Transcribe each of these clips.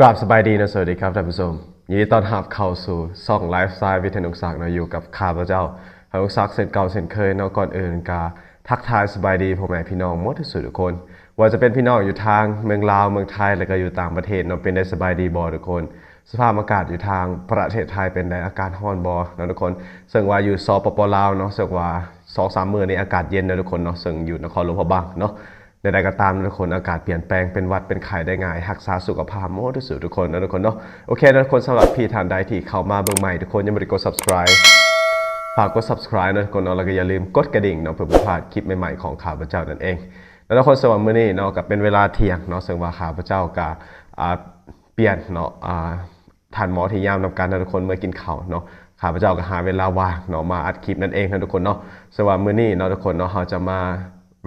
กราบสบายดีนะสวัสดีครับท่านผู้ชมยินดีต้อนรับเข้าสู่ช่องไลฟ์สไตล์วิทยานุศักดิ์นะอยู่กับข้าพเจ้าพนุศักดิ์เส้นเก่าเส้นเคยเนาะก่อนอื่นกาทักทายสบายดีพ่อแม่พี่น้องมดทุกสุดทุกคน ว่าจะเป็นพี่น้องอยู่ทางเมืองลาวเมืองไทยแล้วก็อยู่ต่างประเทศเนาะเป็นได้สบายดีบอทุกคน สภาพอากาศอยู่ทางประเทศไทยเป็นได้อากาศร้อนบอนะทุกคนซึ่งว่าอยู่สปปลาวเนาะซึ่งว่าสองสามมื้อนี้อากาศเย็นนะทุกคนเนาะซึ่งอยู่นครหลวงพะบางเนาะ ใดๆก็ตามนะทุกคนอากาศเปลี่ยนแปลงเป็นวัดเป็นไข้ได้ง่ายรักษาสุขภาพโมที่สุดทุกคนนะทุกคนเนาะโอเคนะทุกคนสำหรับพี่ท่านใดที่เข้ามาเบิ่งใหม่ทุกคนยังไม่ได้กด subscribe ฝากกด subscribe นะทุกคนเนาะแล้วก็อย่าลืมกดกระดิ่งเนาะเพื่อไม่พลาดคลิปใหม่ๆของข้าวพระเจ้านั่นเอง แล้วทุกคนสำหรับมื้อนี้เนาะกับเป็นเวลาเที่ยงเนาะซึ่งว่าข้าวพระเจ้าก็อ่าเปลี่ยนเนาะอ่าทานหมอที่ยามนำการนะทุกคนเมื่อกินข้าวเนาะข้าพเจ้าก็หาเวลาว่างเนาะมาอัดคลิปนั่นเองนะทุกคนเนาะสำหรับมื้อนี้เนาะทุกคนเนาะเราจะมา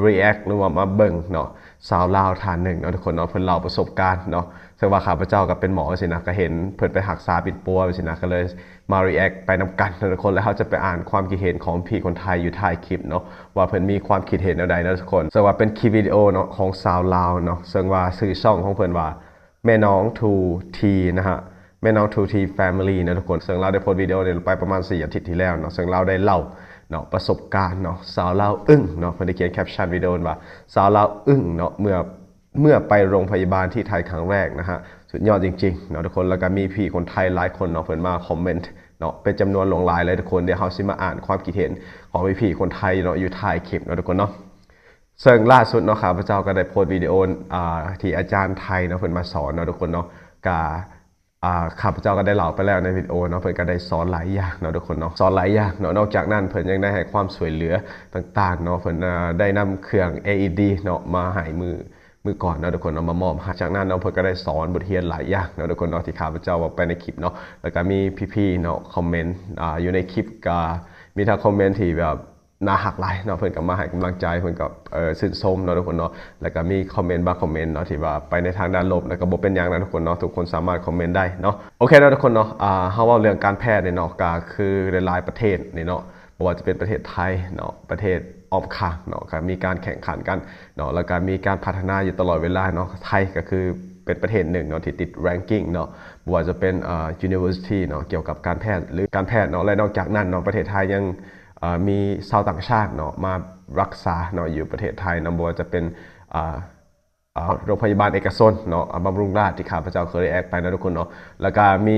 react หรือว่ามาเบิ่งเนาะสาวลาวทานหนึ่งเนาะทุกคนเนาะเพิ่นเล่าประสบการณ์เนาะซึ่งว่าข้าพเจ้าก็เป็นหมอสินะก็เห็นเพิ่นไปหักษาปิดปัวสินะก็เลยมา react ไปนำกันเนาะทุกคนแล้วเขาจะไปอ่านความคิดเห็นของพี่คนไทยอยู่ท้ายคลิปเนาะว่าเพิ่นมีความคิดเห็นอะไรนะทุกคนซึ่งว่าเป็นคลิปวิดีโอเนาะของสาวลาวเนาะซึ่งว่าชื่อช่องของเพิ่นว่า แม่น้อง 2T นะฮะแม่น้อง 2T Family นะทุกคนซึ่งเราได้โพสต์วิดีโอเนี่ยไปประมาณ4อาทิตย์ที่แล้วเนาะซึ่งเราได้เล่า เนาะประสบการณ์เนาะสาวเล่าวอึ้งเนาะเพิ่นได้เขียนแคปชั่นวิดีโอว่าสาวเล่าวอึ้งเนาะเมื่อเมื่อไปโรงพยาบาลที่ไทยครั้งแรกนะฮะสุดยอดจริงๆเนาะทุกคนแล้วก็มีพี่คนไทยหลายคนเนาะเพิ่นมาคอมเมนต์เนาะเป็นจำนวนหลงหลายเลยทุกคนเดี๋ยวเราสิมาอ่านความคิดเห็นของพี่คนไทยเนาะอยู่ทายคลิปเนาะทุกคนเนาะซึ่งล่าสุดเนาะครับพระเจ้าก็ได้โพสต์วิดีโออ่าที่อาจารย์ไทยเนาะเพิ่นมาสอนเนาะทุกคนเนาะก่า ข้าพเจ้าก็ได้เล่าไปแล้วในวิดีโอเนาะเพิ่อนก็ได้สอนหลายอย่างเนาะทุกคนเนาะสอนหลายอย่างเนาะนอกจากนั้นเพิ่อนยังได้ให้ความช่วยเหลือต่างๆเนาะเพิ่อ่าได้นำเครื่อง AED เนาะมาให้มือมือก่อนเนาะทุกคนเนาะมามอบจากนั้นเนาะเพิ่นก็ได้สอนบทเรียนหลายอย่างเนาะทุกคนเนาะที่ข้าพเจ้าบอกไปในคลิปเนาะแล้วก็มีพี่ๆเนาะคอมเมนต์อ่าอยู่ในคลิปก็มีทั้งคอมเมนต์ที่แบบ น่าหักหลายเนาะเพื่อนกับมาให้กำลังใจเพื่อนกับเออชื่นชมเนาะทุกคนเนาะแล้วก็มีคอมเมนต์บางคอมเมนต์เนาะที่ว่าไปในทางด้านลบแล้วก็บ่เป็นอย่างนั้นทุกคนเนาะทุกคนสามารถคอมเมนต์ได้เนาะโอเคเนาะทุกคนเนาะอ่าเฮาว้าเรื่องการแพทย์เนี่ยเนาะก็คือหลายประเทศนี่เนาะบ่ว่าจะเป็นประเทศไทยเนาะประเทศออมข้างเนาะก็มีการแข่งขันกันเนาะแล้วก็มีการพัฒนาอยู่ตลอดเวลาเนาะไทยก็คือเป็นประเทศหนึ่งเนาะที่ติด ranking เนาะบ่ว่าจะเป็นอ่า university เนาะเกี่ยวกับการแพทย์หรือการแพทย์เนาะและนอกจากนั้นเนาะประเทศไทยยัง มีชาวต่างชาติเนาะมารักษาเนาะอยู่ประเทศไทยนะบัวาจะเป็นโรงพยาบาลเอกชนเนาะอ่าบำรุงราษฎร์ที่ข้าพเจ้าเคยได้แอดไปนะทุกคนเนาะแล้วก็มี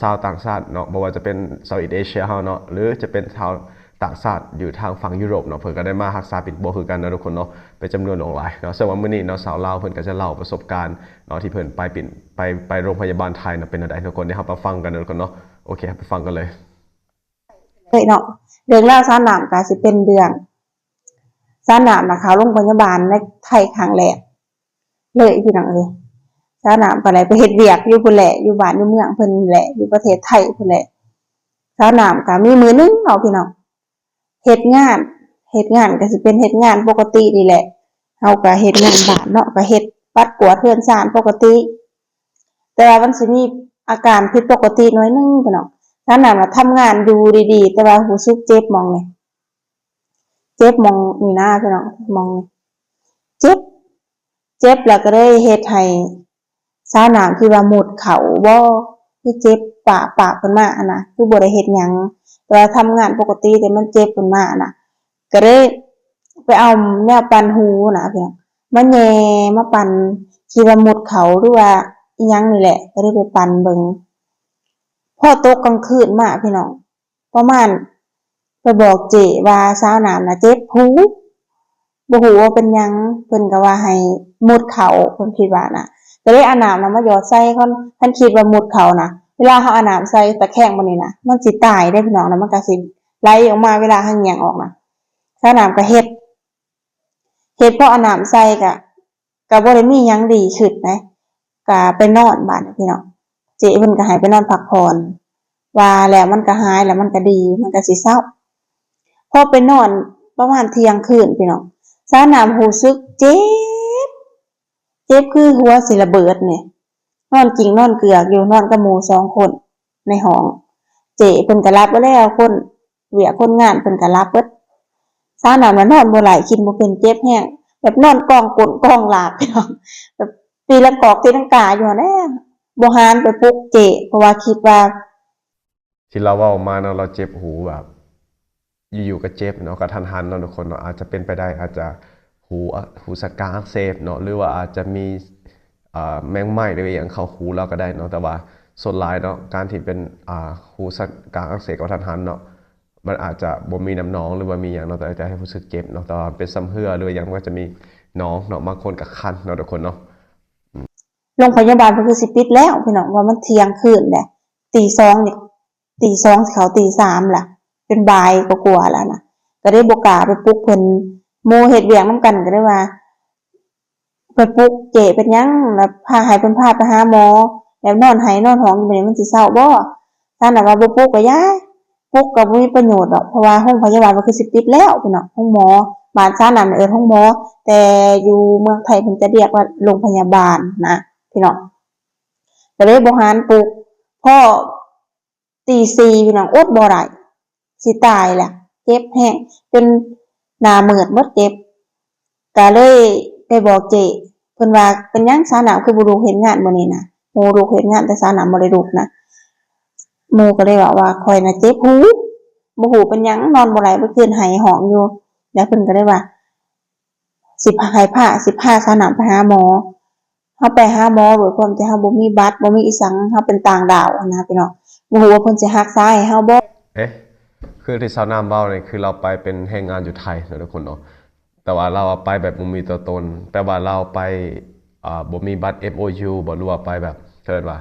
ชาวต่างชาติเนาะบ่ว่าจะเป็นเซาท์อีสเอเชียเฮาเนาะหรือจะเป็นชาวต่างชาติอยู่ทางฝั่งยุโรปเนาะเพิ่นก็ได้มารักษาปิดโบคือกันนะทุกคนเนาะเป็นจำนวนหลงหลายเนาะซึ่งว่ามื้อนี้เนาะสาวลาวเพิ่นก็จะเล่าประสบการณ์เนาะที่เพิ่นไปปิดไปไปโรงพยาบาลไทยเนาะเป็นอะไรทุกคนเดี๋ยวเราไปฟังกันนะทุกคนเนาะโอเคไปฟังกันเลยเลยเนาะ เรื่องเล่าสาหนามก็สิเป็นเรื่องสาหนามนะคะโรงพยาบาลในไทยครั้งแรกเลยพี่น้องเอ้ยสาหนามก็เลยไปเฮ็ดเวียกอยู่พุ่นแหละอยู่บ้านอยู่เมืองเพิ่นแหละอยู่ประเทศไทยพุ่นแหละสาหนามก็มีมือหนึงเนาพี่น้องเฮ็ดงานเฮ็ดงานก็สิเป็นเฮ็ดงานปกตินี่แหละเฮาก็เฮ็ดงานบ้านเนาะก็เฮ็ดปัดกวาดเรือนชานปกติ แต่ว่ามันสิมีอาการผิดปกติหน้อยหนึงพี่น้อง ถ้าหนามาทำงานดูดีๆ แต่ว่าหูซึกเจ็บมองเนี่ยเจ็บมองนี่หน้าพี่น้องมองเจ็บ เจ็บแล้วก็ได้เฮ็ดให้สาหนามคือว่าหมดเขาบ่คือเจ็บปากปากขึ้นมาอะนะคือบ่ได้เฮ็ดหยังแต่ว่าทำงานปกติแต่มันเจ็บขึ้นมาอะนะก็ได้ไปเอาแนวปันหูนะพี่น้องมาแย่มาปันคิดว่าหมดเขาหรือว่ายังนี่แหละ ก็ได้ไปปันเบิ่ง พ่อตกกลางคืนมาพี่น้องประมาณไปบอกเจว่าสาวน้ำนะเจ็บหูบ่ฮู้ว่าเป็นยังเพิ่นก็ว่าให้มุดเขาเพิ่นคิดว่าน่ะก็เลยอาน้ำนะมาหยอดใส่ค่อนเพิ่นคิดว่ามุดเขาน่ะเวลาเฮาอาน้ำใส่ตะแคงบ่นี่น่ะมันสิตายได้พี่น้องแล้วมันก็สิไหลออกมาเวลาเฮาเหยียงออกน่ะสาวน้ำก็เฮ็ดเฮ็ดพอเอาน้ำใส่ก็ก็บ่ได้มียังดีขึ้นนะก็ไปนอนบ้านพี่น้อง เจ๊เพิ่นก็ให้ไปนอนพักผ่อนว่าแล้วมันก็หายแล้วมันก็ดี มันก็สิเศร้าพอไปนอนประมาณเที่ยงคืนพี่น้องสาน้ำหูซึกเจ็บ เจ็บคือหัวสิระเบิดเนี่ยนอนจริงนอนเกือกอยู่นอนกับหมูสองคนในห้อง เจ๊เพิ่นก็รับไว้แล้วคนเวียคนงานเพิ่นก็รับเบิดสาน้ำน่ะนอนบ่ไหลกินบ่เป็นเจ็บแห้งแบบนอนกองกลนกองหลาบพี่น้องแบบตีละกอกตีลังกาอยู่แน่ บหานไปปลุกเจ เพราะว่าคิดว่า ที่เราเว่ามาเนาะเราเจ็บหูแบบ อยู่ๆก็เจ็บเนาะกระทันหันเนาะทุกคนเนาะอาจจะเป็นไปได้อาจจะหูหูสกาอักเสบเนาะหรือว่าอาจจะมีอ่าแมงไหม้หรืออย่างเข้าหูเราก็ได้เนาะแต่ว่าส่วนหลายเนาะการที่เป็นอ่าหูสกาอักเสบกระทันหันเนาะมันอาจจะบ่มีน้ำหนองหรือว่ามีอย่างเนาะแต่อาจจะให้รู้สึกเจ็บเนาะแต่ว่าเป็นซ้ำเหือหรืออย่างก็จะมีหนองเนาะบางคนก็คันเนาะทุกคนเนาะ โรงพยาบาลเพิ่นคือสิปิดแล้วพี่น้องว่ามันเที่ยงคืนแหละตีสองเนี่ยตีสองเขาตีสามล่ะ เป็นบ่ายก็กลัวแล้วนะก็ได้บ่กล้าไปปลุกเพิ่นหมู่เฮ็ดเวียงนํกันก็ได้ว่าไปปลุกเจเป็นยังแล้วพาให้เพิ่นพาไปหาหมอ แล้วนอนไห้นอนห้องอยู่บัดนี้มันสิเศร้าบ่ท่านน่ะว่าบ่ปลุกก็ย้ายปลุกก็บ่มีประโยชน์ดอกเพราะว่าโรงพยาบาลมันคือสิปิดแล้วพี่น้องห้องหมอบ้านซ่านน่ะเอิ้นห้องหมอ แต่อยู่เมืองไทยเพิ่นจะเรียกว่าโรงพยาบาลนะ พี่น้องก็เลยบ่หานปลุกพ่อตีสี่พี่น้องอดบ่ได้สิตายแหละเจ็บแห้งจนหน้ามือดมดเจ็บก็เลยไปบอกเจเพิ่นว่าเป็นยังสาหนามคือบ่ลูเห็นงานมื้อนี้นะหมูลูกเห็นงานแต่สาหนามบ่ได้ลูกนะหมูก็เลยว่าว่าข่อยนะเจ็บหูบ่หูเป็นยังนอนบ่ไหลเมื่อคืนไหหองอยู่ แล้วเพิ่นก็เลยว่าสิพายผ้าสิพาสนามไปหาหมอ เฮาไปหาหมอด้วยความที่เฮาบ่มีบัตรบ่มีอีสังเฮาเป็นต่างดาวนะพี่น้องบ่ฮู้ว่าเพิ่นสิรักษาให้เฮาบ่เอ๊ะคือที่ซาวน้ำเบ้าเนี่ยคือเราไปเป็นแรงงานอยู่ไทยนะทุกคนเนาะแต่ว่าเราไปแบบบ่มีตัวตนแปลว่าเราไปอ่าบ่มีบัตร MOU บ่รู้ว่าไปแบบเกิดว่า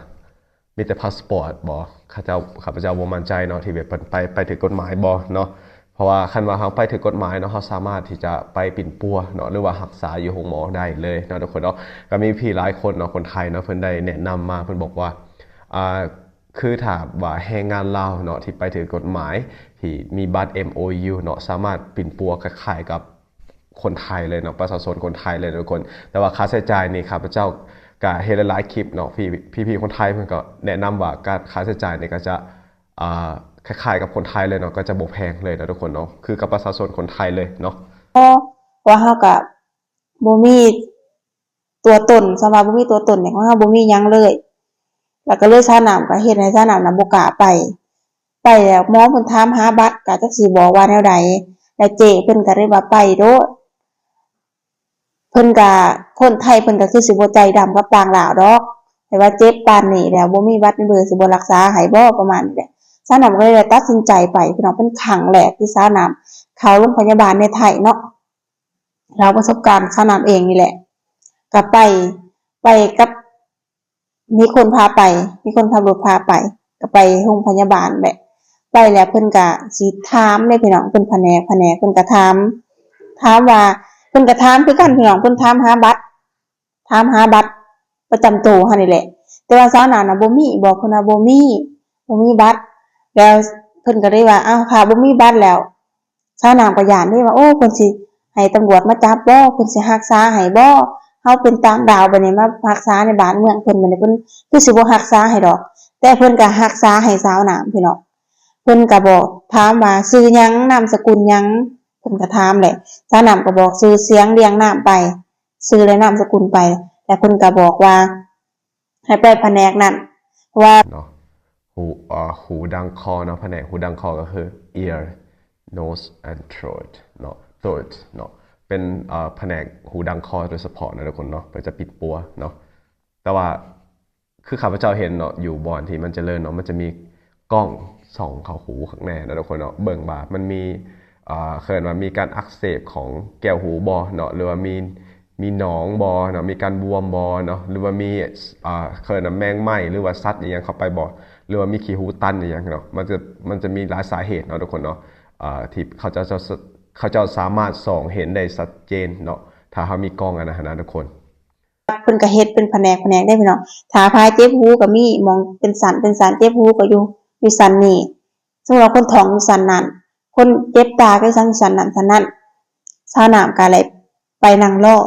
มีแต่พาสปอร์ตบ่ข้าเจ้าข้าพเจ้าบ่มั่นใจเนาะที่แบบเพิ่นไปไปถึงกฎหมายบ่เนาะ เพราะว่าคันว่าเราไปถึงกฎหมายเนาะเราสามารถที่จะไปปิ่นปัวเนาะหรือว่ารักษาอยู่โรงหมอได้เลยเนาะทุกคนเนาะก็มีพี่หลายคนเนาะคนไทยเนาะเพิ่นได้แนะนำมาเพิ่นบอกว่าอ่าคือถ้าว่าแรงงานลาวเนาะที่ไปถือกฎหมายที่มีบัตร MOU เนาะสามารถปิ่นปัวคล้ายๆกับคนไทยเลยเนาะประชาชนคนไทยเลยทุกคน แต่ว่าค่าใช้จ่ายนี่ครับพระเจ้าก็เฮ็ดหลายคลิปเนาะพี่พี่ๆคนไทยเพิ่นก็แนะนำว่าการค่าใช้จ่ายนี่ก็จะอ่า คล้ายๆกับคนไทยเลยเนาะก็จะบ่แพงเลยนะทุกคนเนาะคือกับประชาชนคนไทยเลยเนาะว่าเฮาก็บ่มีตัวตนสำหรับบ่มีตัวตนเนี่ยของเฮาบ่มีหยังเลย แล้วก็เลยสนามก็เฮ็ดให้สนามน่ะบ่กล้าไป ไปแล้วหมอเพิ่นถามหาบัตรก็จักสิบอกว่าแนวใดแล้วเจเพิ่นก็เลยว่าไปโดดเพิ่นก็คนไทยเพิ่นก็คือสิบ่ใจดำกับต่างดาวดอกแต่ว่าเจ็บปานนี้แล้วบ่มีบัตรเบอร์สิบ่รักษาให้บ่ประมาณนี้แหละ สนามก็เลยตัดสินใจไปพี่น้องเป็นครั้งแรกที่สนามเขาโรงพยาบาลในไทยเนาะเราประสบการณ์สนามเองนี่แหละก็ไปไปกับมีคนพาไป มีคนขับรถพาไป ก็ไปโรงพยาบาลแหละไปแล้วเพิ่นก็สิถามเลยพี่น้องเพิ่นแผนกแผนกเพิ่นก็ถามถามว่าเพิ่นก็ถามคือกันพี่น้องเพิ่นถามหาบัตรถามหาบัตรประจำตัวหั่นนี่แหละ แต่ว่าสาวหนานะบ่มีบอกเพิ่นว่าบ่มีบ่มีบัตร แล้วเพิ่นก็เลยว่าอ้าวค่ะบ่มีบัตรแล้วสาวหนามก็ย่านเลยว่าโอ้เพิ่นสิให้ตำรวจมาจับบ่เพิ่นสิรักษาให้บ่เฮาเป็นตางดาวบัดนี้มารักษาในบ้านเมืองเพิ่นบัดนี้เพิ่นคือสิบ่รักษาให้ดอก แต่เพิ่นก็รักษาให้สาวหนามพี่น้องเพิ่นก็บอกถามว่าชื่อหยังนามสกุลหยังเพิ่นก็ถามแหละสาวหนามก็บอกชื่อเสียงเรียงนามไปชื่อและนามสกุลไป แต่เพิ่นก็บอกว่าให้ไปแผนกนั้นเพราะว่า หูอ่าหูดังคอเนาะแผนกหูดังคอก็คือ ear nose and throat เนาะ throat เนาะเป็นอ่าแผนกหูดังคอโดยเฉพาะนะทุกคนเนาะมันจะปิดปัวเนาะแต่ว่าคือข้าพเจ้าเห็นเนาะอยู่บอนที่มันเจริญเนาะมันจะมีกล้องส่องเข้าหูข้างในนะทุกคนเนาะเบิ่งบามันมีอ่าเคยว่ามีการอักเสบของแก้วหูบอเนาะหรือว่ามีมีหนองบอเนาะมีการบวมบอเนาะหรือว่ามีอ่าเคยนแมงไหมหรือว่าซัดอย่างเงี้ยเข้าไปบอ หรือว่ามีขี้หูตันอย่างเงี้ยเนาะมันจะมันจะมีหลายสาเหตุเนาะทุกคนเนาะอ่าที่เขาจะเขาจะสามารถส่องเห็นได้ชัดเจนเนาะถ้าเขามีกล้องอะนะนะทุกคนเพิ่นก็เฮ็ดเป็นแผนกแผนกได้พี่น้องถ้าพายเจ็บหูก็มีมองเป็นสันเป็นสันเจ็บหูก็อยู่อยู่สันนี่สำหรับคนท้องอยู่สันนั้นคนเจ็บตาก็สันสันนั้นสันนั้นชาวหนามก็เลยไปนั่งล่อ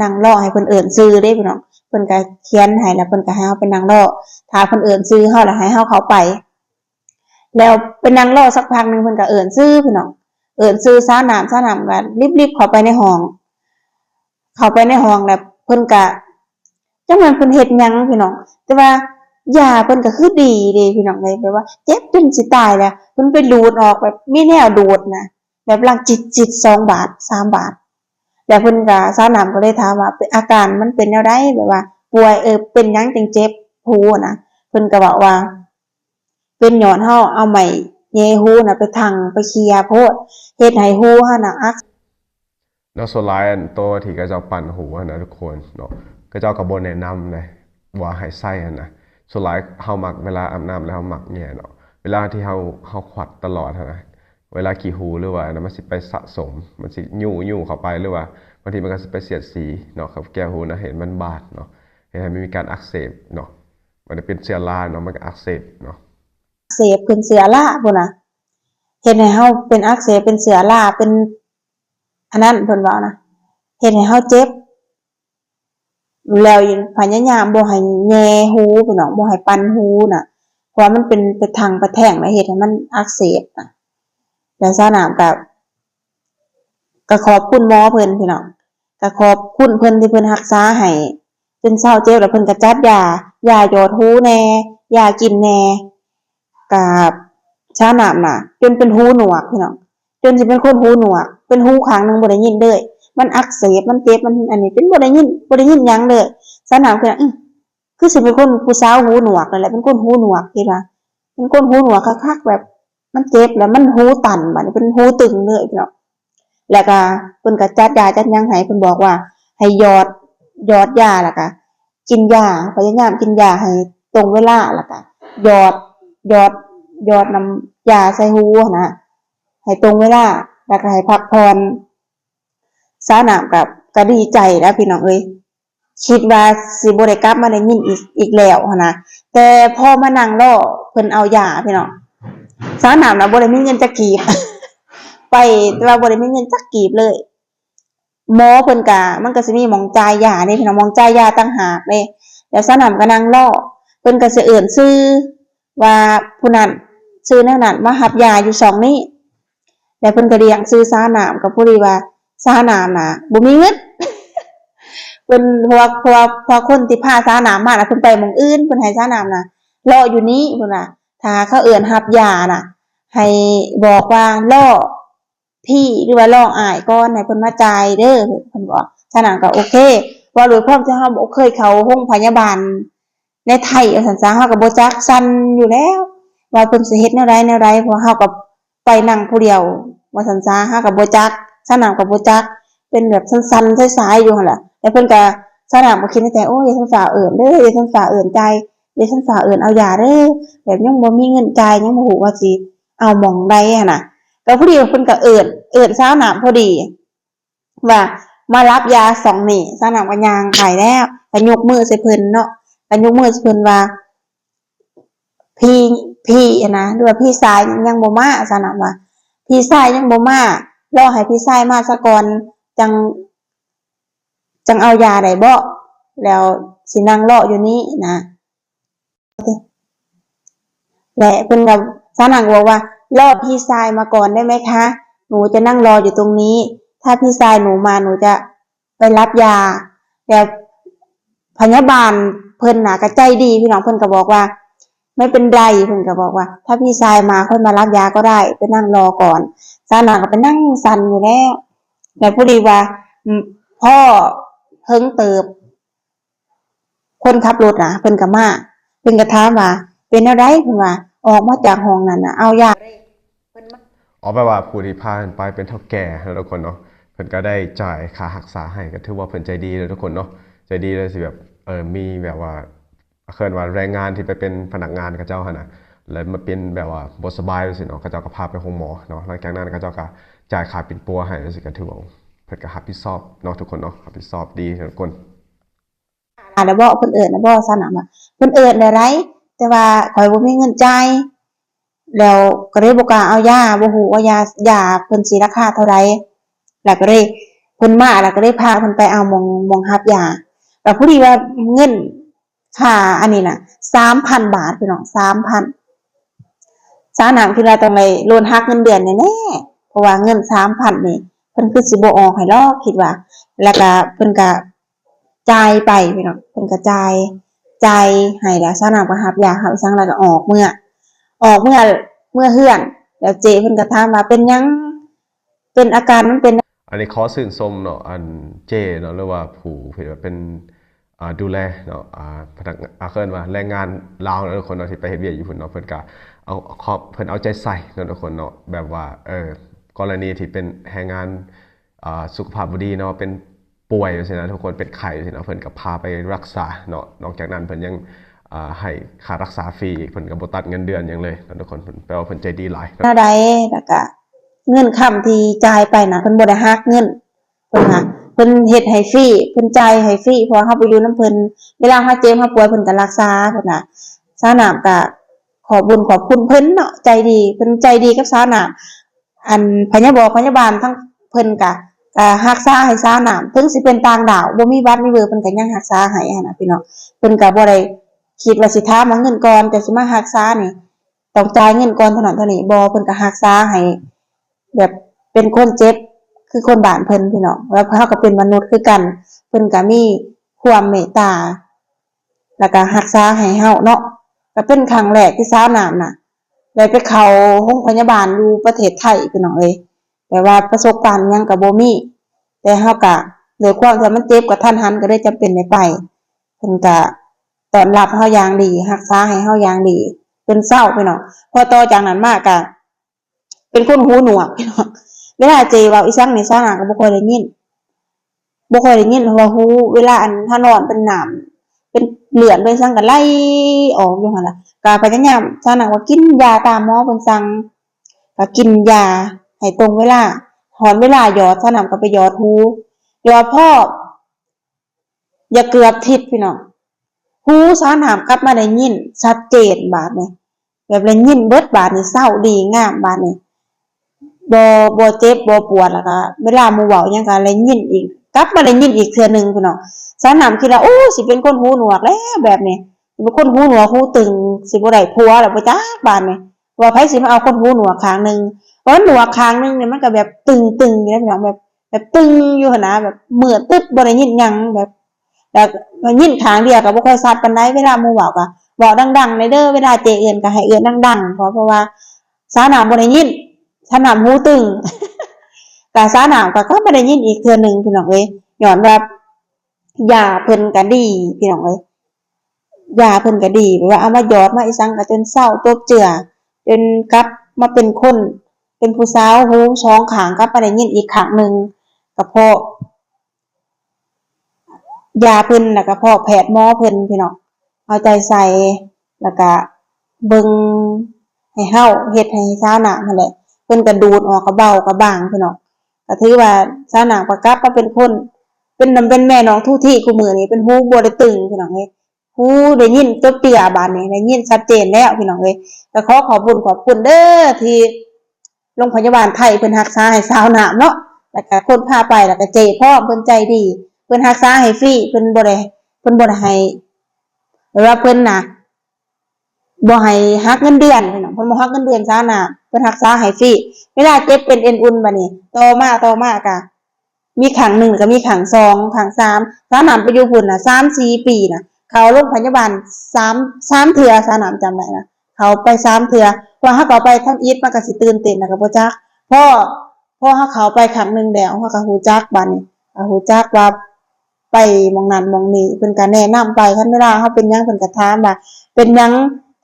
นั่งล่อให้เพิ่นเอิ้นชื่อได้พี่น้อง เพิ่นก็เขียนให้แล้วเพิ่นก็ให้เฮาไปนั่งล่อถ้าเพิ่นเอิ้นชื่อเฮาแล้วให้เฮาเข้าไป แล้วไปนั่งรอสักพักหนึงเพิ่นก็เอิ้นชื่อพี่น้องเอิ้นชื่อสาวหนามสาวหนามก็รีบๆเข้าไปในห้อง เข้าไปในห้องแล้วเพิ่นก็จังมันเพิ่นเฮ็ดหยังพี่น้องแต่ว่ายาเพิ่นก็คือดีเด้พี่น้องเลยแบบว่าเจ็บจนสิตายแล้วเพิ่นไปดูดออกแบบมีแนวดูดนะแบบลังจิตจิตสองบาทสามบาท แล้วเพิ่นก็สาวน้ำก็เลยถามว่าอาการมันเป็นแนวใดแบบว่า ป่วยเออเป็นยังจังเจ็บหูนะเพิ่นก็บอกว่า เป็นหย่อนเฮาเอาไม้แยหูน่ะไปทังไปเคลียร์โพดเฮ็ดให้หูฮาน่ะอักนาะส่วนหลายตัวที่ก็เจ้าปั่นหูนะทุกคนเนาะก็เจ้าก็บ่แนะนำเลยว่าให้ใส่อะนะส่วนหลายเฮามักเวลาอาบน้ำแล้วเฮามักแย่เนาะเวลาที่เฮาเฮาขวัดตลอดนะ เวลาขี้หูหรือว่านนั้นมันสิไปสะสม มันสิยู่ยู่เข้าไปหรือว่าบางทีมันก็สิไปเสียดสีเนาะกับแก้วหูนะเห็นมันบาดเนาะเห็นให้มันมีการอักเสบเนาะมันจะเป็นเชื้อราเนาะมันก็อักเสบเนาะอักเสบขึ้นเสือล่าพุ่นน่ะเฮ็ดให้เฮาเป็นอักเสบเป็นเสือล่าเป็นอันนั้นเพิ่นว่านะเฮ็ดให้เฮาเจ็บแล้วยังพยายามบ่ให้แย่หูพี่น้องบ่ให้ปันหูน่ะเพราะมันเป็นไปทางไปแท่งแล้วเฮ็ดให้มันอักเสบน่ะ ล้วสนามกับก็ขอบคุณหมอเพิ่นพี่น้องก็ขอบคุณเพิ่นที่เพิ่นรักษาให้จนเศร้าเจ็บแล้วเพิ่นก็จัดยายาหยอดหูแน่ยากินแน่กับชาหนามน่ะ จนเป็นหูหนวกพี่น้องจนสิเป็นคนหูหนวก เป็นหูข้างหนึงบ่ได้ยินเลยมันอักเสบมันเจ็บมันอันนี้เป็นบ่ได้ยินบ่ได้ยินยังเลยสนามคืออือคือสิเป็นคนผู้สาวหูหนวกนั่นแหละเป็นคนหูหนวกพี่ว่าเป็นคนหูหนวกคักๆแบบ มันเจ็บแล้วมันหูตันบัดนี้เป็นหูตึงเลยพี่น้องแล้วก็เพิ่นก็จัดยาจัดยังให้เพิ่นบอกว่า ให้หยอดหยอดยาแล้วก็กินยาพยายามกินยาให้ตรงเวลาแล้วก็หยอดหยอดหยอดน้ำยาใส่หูนะให้ตรงเวลาแล้วก็ให้พักผ่อนสาหนามกับก็ดีใจแล้วพี่น้องเอ้ยคิดว่าสิบ่ได้กลับมาได้ยินอีกอีกแล้วนนะแต่พอมานั่งรอเพิ่นเอายาพี่น้อง สาหนามนะบ่ได้มีเงินจักกีบ ไปแต่ว่าบ่ได้มีเงินจักกีบเลยหมอเพิ่นกะมันก็สิมีมองจ่ายยานี่พี่น้องมองจ่ายยาต่างหากเด้แล้วสาหนามก็นั่งรอเพิ่นก็สิเอิ้นชื่อว่าผู้นั้นชื่อแนวนั้นมารับยาอยู่สองนี้แล้วเพิ่นก็เรียงชื่อสาหนามกับผู้ดีว่าสาหนามนะบ่มีเงินเพิ่นพว่าเพว่าเพราะคนที่พาสาหนามมาน่ะเพิ่นไปมองอื่นเพิ่นให้สาหนามนะรออยู่นี้เพิ่นน่ะ ถ้าเขาเอื่นหับยาน่ะ ให้บอกว่าล่อพี่หรือว่าล่ออายก่อนให้เพิ่นมาจ่ายเด้อเพิ่นบอกฉะนั้นก็โอเคว่าโดยความที่เฮาบ่เคยเข้าโรงพยาบาล ในไทยว่าซั่นซะเฮาก็บ่จักสั่นอยู่แล้ว ว่าเพิ่นสิเฮ็ดแนวใดแนวใดเพราะเฮาก็ไปนั่งผู้เดียวว่าซั่นซะเฮาก็บ่จักฉะนั้นก็บ่จักเป็นแบบสั่นๆสายๆอยู่หั่นล่ะแล้วเพิ่นก็สนามก็คิดในใจโอ้ยอย่าซั่นฝ่าเอิ้นเด้ออย่าซั่นฝ่าเอิ้นใจ อย่าซั่นฝ่าเอิ้นเอายาเด้อแบบยังบ่มีเงินจ่ายยังบ่ฮู้ว่าสิเอาหมองใดอะนะก็พอดีว่าเพิ่นก็เอิ้นเอิ้นสาวหนามพอดี ว่ามารับยาสองนี่สาวหนามก็ยางไปแล้วก็ยกมือใส่เพิ่นเนาะก็ยกมือใส่เพิ่นว่า พี่พี่อะนะหรือว่าพี่ชายยังบ่มาสาวหนามว่า พี่ชายยังบ่มารอให้พี่ชายมาซะก่อนจังจังเอายาได้บ่แล้วสินั่งรออยู่นี้นะ และเพิ่นกับสานังบอกว่า รอพี่ชายมาก่อนได้ไหมคะ หนูจะนั่งรออยู่ตรงนี้ ถ้าพี่ชายหนูมาหนูจะไปรับยาแต่พยาบาลเพิ่นน่ะก็ใจดีพี่น้องเพิ่นก็บอกว่า ไม่เป็นไรเพิ่นก็บอกว่า ถ้าพี่ชายมาค่อยมารับยาก็ได้ไปนั่งรอก่อนสานังก็ไปนั่งสันอยู่แล้วแต่ผู้ดีว่าพ่อเพิ่งเติบ คนขับรถนะเพิ่นก็มา พิ่นก็ถามว่า เป็นอะไรเพิ่นว่า ออกมาจากห้องนั้นน่ะเอายาอ๋อแปลว่าผู้ที่พาเพิ่นไปเป็นเฒ่าแก่แล้วทุกคนเนาะเพิ่นก็ได้จ่ายค่ารักษาให้ก็ถือว่าเพิ่นใจดีเลยทุกคนเนาะใจดีเลยสิแบบเออมีแบบว่าเคินว่าแรงงานที่ไปเป็นพนักงานกับเจ้าหนะแล้วมาเป็นแบบว่าบ่สบายจังซี่เนาะเขาเจ้าก็พาไปโรงหมอเนาะหลังจากนั้นเขาเจ้าก็จ่ายค่าปินปัวให้จังซี่ก็ถือว่าเพิ่นก็รับผิดชอบเนาะทุกคนเนาะรับผิดชอบดีทุกคน แล้วบ่เพิ่นเอิ้นนะบ่ซั่นน่ะว่าเพิ่นเอิ้นได้ไรแต่ว่าข่อยบ่มีเงินจ่ายแล้วก็เลยบ่กล้าเอายาบ่ฮู้ว่ายายาเพิ่นสิราคาเท่าใดแล้วก็เลยเพิ่นมาแล้วก็เลยพาเพิ่นไปเอามองมองรับยาแล้วพอดีว่าเงินค่าอันนี้น่ะ3,000 บาทพี่น้อง3,000สาหนามคิดว่าต้องได้โลนหักเงินเดือนแน่เพราะว่าเงิน3,000นี่เพิ่นคือสิบ่ออกให้หรอกคิดว่า แล้วก็เพิ่นก็ จ่ายไปพี่น้องเพิ่นก็จ่ายใจให้แล้วสาวนามก็หับยาหับอีสังแล้วก็ออกเมื่อ ออกเมื่อเมื่อเฮือน แล้วเจเพิ่นก็ถามว่าเป็นยังเป็นอาการมันเป็นอันนี้ขอชื่นชมเนาะอันเจเนาะหรือว่าผู้เป็นอ่าดูแลเนาะอ่าพนักอาเคินว่าแรงงานลาวเนาะทุกคนเนาะที่ไปเฮ็ดเวียกอยู่พุ่นเนาะเพิ่นก็เอาขอบเพิ่นเอาใจใส่เนาะทุกคนเนาะแบบว่าเออกรณีที่เป็นแรงงานอ่าสุขภาพบ่ดีเนาะเป็น ป่วยจังซี่นะทุกคนเป็นไข้จังซี่เนาะเพิ่นก็พาไปรักษาเนาะนอกจากนั้นเพิ่นยังให้ค่ารักษาฟรีเพิ่นก็บ่ตัดเงินเดือนหยังเลยทุกคนเพิ่นแปลว่าเพิ่นใจดีหลายหน้าใดแล้วก็เงินคำที่จ่ายไปนะเพิ่นบ่ได้หักเงินเพิ่นว่าเพิ่นเฮ็ดให้ฟรีเพิ่นจ่ายให้ฟรีเพราะเฮาไปอยู่นํเพิ่นเวลาเฮาเจ็บเฮาป่วยเพิ่นก็รักษาเพิ่นน่ะสาวนามก็ขอบุญขอบคุณเพิ่นเนาะใจดีเพิ่นใจดีกับสาวนามอันพยาบาลพยาบาลทั้งเพิ่นก็ ก็รักษาให้สาวนามถึงสิเป็นต่างดาวบ่มีบัตรมีเบอร์เพิ่นก็ยังรักษาให้นะพี่น้องเพิ่นก็บ่ได้คิดว่าสิถามาเงินก่อนแต่สิมารักษานี่ต้องจ่ายเงินก่อนเท่านั้นเท่านี้บ่เพิ่นก็รักษาให้แบบเป็นคนเจ็บคือคนบานเพิ่นพี่น้องแล้วเฮาก็เป็นมนุษย์คือกัน เพิ่นก็มีความเมตตา แล้วก็รักษาให้เฮาเนาะก็เป็นครั้งแรกที่สาวน้ำน่ะได้ไปเข้าโรงพยาบาลอยู่ประเทศไทยพี่น้องเอ้ย แต่ว่าประสบการณ์ยังก็บ่มีแต่เฮาก็ด้วยความที่มันเจ็บกับท่านหันก็เลยจำเป็นได้ไปเพิ่นก็ต้อนรับเฮาอย่างดีรักษาให้เฮาอย่างดีเป็นเศร้าพี่น้อพอต่อจากนั้นมาก็เป็นคนหูหนวกพี่น้องเวลาเจว้าอีสังในซ่าหนาก็บ่ค่อยได้ยินบ่ค่อยได้ยินเพราะว่าหูเวลาอันถ้านอนเป็นหนามเป็นเหลือนไปสั่งก็ไล่ออกอยู่หั่นล่ะก็พยายามซ่าหนาว่ากินยาตามหมอเพิ่นสั่งก็กินยา ให้ตรงเวลาหอนเวลายอดซ่าหนามก็ไปยอดหูยอดพ่ออย่าเกือบทิศพี่น้องหูซ่าหนามกลับมาได้ยินชัดเจนบาดนี้แบบเลยยินเบิดบาดนี่เศร้าดีงามบาดนี่บ่บ่เจ็บบ่ปวดแล้วก็เวลามู่เว้ายังก็เลยยินอีก กลับมาเลยยินอีกเทือหนึงพี่น้องสานามคิดว่าโอ้สิเป็นคนหูหนวกแล้วแบบนี้สิเป็นคนหูหนวกหูตึงสิบ่ได้ผัวแล้วบ่จักบาดนี่ว่าไผสิมาเอาคนหูหนวกข้างหนึ่ง ราะหนวกข้างนึงเนี่ยมันก็แบบตึงๆอยู่นะพี่น้องแบบ แบบตึงอยู่นะแบบเหมือตึ๊บบ่ได้ยินยังแบบแต่ยินข้างเดียวก็บ่ค่อยชัดปานใดเวลามู่เว้าก็บอกดังๆในเด้อเวลาเจเอือนก็ให้เอือนดังๆเพราะเพราะว่าสาหนามบ่ได้ยินสาหนามหูตึงกาสาหนามก็ก็บ่ได้ยินอีกเทือหนึงพี่น้องเอ้ยย้อนว่ายาเพิ่นก็ดีพี่น้องเอ้ยยาเพิ่นก็ดีแบบว่าเอามาหยอดมาอีสังก็จนเศร้าตบเจือจนกลับมาเป็นคน เป็นผู้สาวหูสองขางกลับมาได้ยินอีกข้างหนึ่งก็เพาะยาเพิ่นแล้วก็เพราะแพทย์หมอเพิ่นพี่น้องเอาใจใส่แล้วก็เบิงให้เฮาเฮ็ดให้ชาวนานั่นแหละเพิ่นก็ดูดออกก็เบาก็บางพี่น้องก็ถือว่าชาวนาประกลับมาเป็นคน เป็นนำเป็นแม่น้องทุกที่กูมือนี้เป็นฮู้บ่ได้ตึงพี่น้องเอ้ยฮู้ได้ยินจบเจือบาดนี้ได้ยินชัดเจนแล้วพี่น้องเอ้ยก็ขอขอบคุณขอบคุณเด้อที่ โรงพยาบาลไทยเพิ่นรักษาให้ชาวหนาเนาะแล้วก็คนพาไปแล้วก็เจพ่อเพิ่นใจดีเพิ่นรักษาให้ฟรีเพิ่นบ่ได้เพิ่นบ่ได้ให้หรือว่าเพิ่นน่ะบ่ให้หักเงินเดือนพี่น้องเพิ่นบ่หักเงินเดือนซาหน่ะเพิ่นรักษาให้ฟรีเวลาเจ็บเป็นเอ็นอุ่นบัดนี้ต่อมาต่อมากะมีขังหนึ่งก็มีขังสองขังสามสานามไปอยู่พุ่นน่ะสามสี่ปีน่ะเขาโรงพยาบาลสามสามเทื่อสาวหนามจำได้นะ เขาไปสามเทื่อพอเฮาเขาไปทำอีทมันก็สิตื่นเต้นนะก็บ่จักพ่อพ่อเฮาเขาไปครั้งหนึ่งแล้วเฮาก็ฮู้จักบันฮูจักว่าไปมองนั้นมองนี้เพิ่นก็แนะนำไปคันเวลาเฮาเป็นยังเพิ่นก็ถามว่าเป็นยัง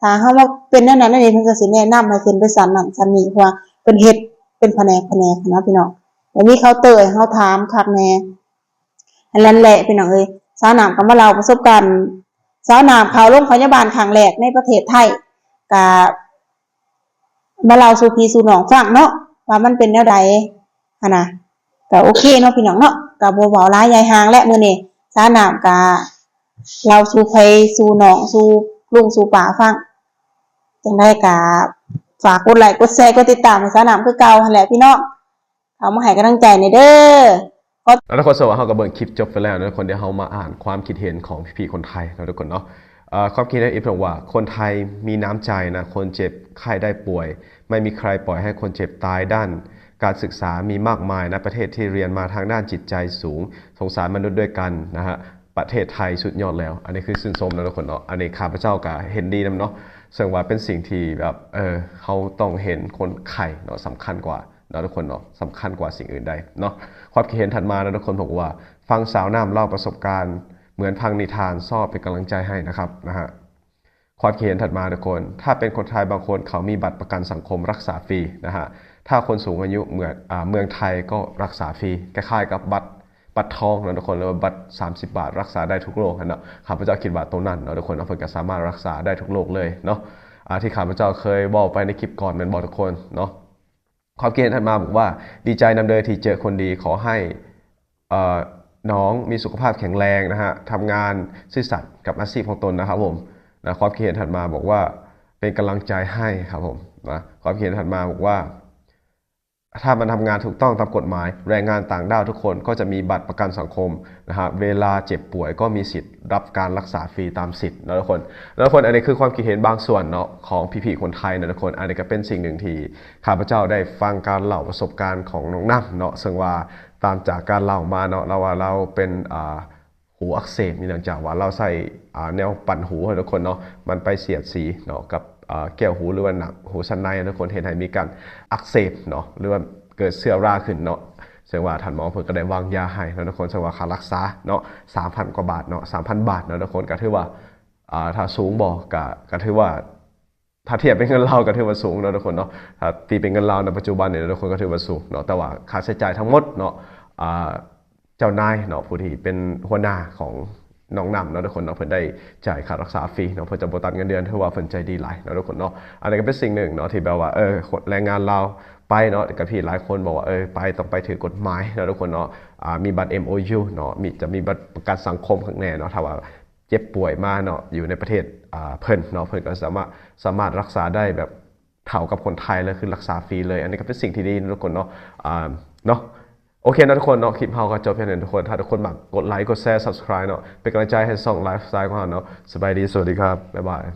ถ้าเฮาว่าเป็นนั้นนั่นเองเพิ่นก็สิแนะนำให้ขึ้นไปสันนั้นสันนี้ว่าเพิ่นเฮ็ดเป็นแผนกแผนกนะพี่น้องแล้วมีเคาเตอร์ให้เฮาถามคักแน่อันนั้นแหละพี่น้องเอ้ยสาวน้ำก็มาเล่าประสบการณ์สาวน้ำเขาโรงพยาบาลครั้งแรกในประเทศไทย ก็มาเล่าสู่พี่สู่น้องฟังเนาะว่ามันเป็นแนวใดหั่นน่ะก็โอเคเนาะพี่น้องเนาะก็บ่เว้าหลายยายหางและมื้อนี้สาน้ำก็เราสู่ไผสู่น้องสู่ลุงสู่ป้าฟังจังได๋ก็ฝากกดไลค์กดแชร์กดติดตามให้สาน้ำคือเก่าหันแหละพี่น้องเอามาให้กำลังใจในเด้อแล้วทุกคนสวัสดีครับก็เบิ่งคลิปจบไปแล้วนะทุกคนเดี๋ยวเรามาอ่านความคิดเห็นของพี่ๆคนไทยนะทุกคนเนาะ ความคิดเห็นอีกเพียงว่าคนไทยมีน้ำใจนะคนเจ็บไข้ได้ป่วย ไม่มีใครปล่อยให้คนเจ็บตายด้าน การศึกษามีมากมายนะประเทศที่เรียนมาทางด้านจิตใจสูง สงสารมนุษย์ด้วยกันนะฮะประเทศไทยสุดยอดแล้ว อันนี้คือชื่นชมนะทุกคนเนาะอันนี้ข้าพเจ้าก็เห็นดีนํเนาะซึ่งว่าเป็นสิ่งที่แบบเออเขาต้องเห็นคนไข่เนาะสำคัญกว่าเนาะทุกคนเนาะสำคัญกว่าสิ่งอื่นใดเนาะความคิดเห็นถัดมานะทุกคนบอกว่า ฟังสาวน้ำเล่าประสบการณ์ เหมือนพังนิทานซอบเป็นกำลังใจให้นะครับนะฮะความคิดเห็นถัดมาทุกคน ถ้าเป็นคนไทยบางคนเขามีบัตรประกันสังคมรักษาฟรีนะฮะ ถ้าคนสูงอายุเหมือนอ่าเมืองไทยก็รักษาฟรีคล้ายๆกับบัตรบัตรทองนะทุกคนหรือว่าบัตร 30 บาท รักษาได้ทุกโรคนะเนาะข้าพเจ้าคิดว่าตรงนั้นเนาะทุกคนเอาเพิ่นสามารถรักษาได้ทุกโรคเลยเนาะที่ข้าพเจ้าเคยบอกไปในคลิปก่อนแมันบอกทุกคนเนาะความคิดเห็นถัดมาบอกว่าดีใจนำเดยที่เจอคนดีขอให้อ่อ น้องมีสุขภาพแข็งแรงนะฮะทำงานซื่อสัตย์กับอาชีพของตนนะครับผมนะความคิดเห็นถัดมาบอกว่าเป็นกำลังใจให้ครับผมนะความคิดเห็นถัดมาบอกว่า ถ้ามันทำงานถูกต้องตามกฎหมาย แรงงานต่างด้าวทุกคนก็จะมีบัตรประกันสังคมนะฮะเวลาเจ็บป่วยก็มีสิทธิ์รับการรักษาฟรีตามสิทธิ์นะทุกคนแล้วทุกคนอันนี้คือความคิดเห็นบางส่วนเนาะของพี่ๆคนไทยนะทุกคน อันนี้ก็เป็นสิ่งหนึ่งที่ข้าพเจ้าได้ฟังการเล่าประสบการณ์ของน้องน้ำเนาะซึ่งว่าตามจากการเล่ามาเนาะเราว่าเราเป็นอ่าหูอักเสบนี่เนื่องจากว่าเราใส่อ่าแนวปั่นหูทุกคนเนาะมันไปเสียดสีเนาะกับ แก้วหูหรือว่าหนังหูชั้นในทุกคนเห็นให้มีการอักเสบเนาะหรือว่าเกิดเสื่อราขึ้นเนาะซึ่งว่าท่านหมอเพิ่นก็ได้วางยาให้แล้วทุกคนซึ่งว่าค่ารักษาเนาะ3,000กว่าบาทเนาะ3,000บาทเนาะทุกคนก็ถือว่าอ่าถ้าสูงบ่ก็ก็ถือว่าถ้าเทียบเป็นเงินเราก็ถือว่าสูงเนาะทุกคนเนาะถ้าตีเป็นเงินเราในปัจจุบันเนี่ยทุกคนก็ถือว่าสูงเนาะแต่ว่าค่าใช้จ่ายทั้งหมดเนาะเจ้านายเนาะผู้ที่เป็นหัวหน้าของ น้องนำเนาะทุกคนเนาะเพิ่นได้จ่ายค่ารักษาฟรีเนาะเพิ่นจะบ่ตัดเงินเดือนถือว่าเพิ่นใจดีหลายเนาะทุกคนเนาะอันนี้ก็เป็นสิ่งหนึ่งเนาะที่แบบว่าเออแรงงานเราไปเนาะกับพี่หลายคนบอกว่าเออไปต้องไปถือกฎหมายเนาะทุกคนเนาะมีบัตร MOU เนาะมีจะมีบัตรประกันสังคมข้างในเนาะถ้าว่าเจ็บป่วยมาเนาะอยู่ในประเทศอ่าเพิ่นเนาะเพิ่นก็สามารถสามารถรักษาได้แบบเท่ากับคนไทยเลยคือรักษาฟรีเลย อันนี้ก็เป็นสิ่งที่ดีนะทุกคนเนาะอ่าเนาะ โอเคนะทุกคนเนาะคลิปเฮาก็จบเพียงเท่านี้ทุกคน ถ้าทุกคนมากกดไลค์ กดแชร์ subscribe เนาะเป็นกำลังใจให้ส่องไลฟ์สไตล์ของเราเนาะสบายดี สวัสดีครับ บ๊ายบาย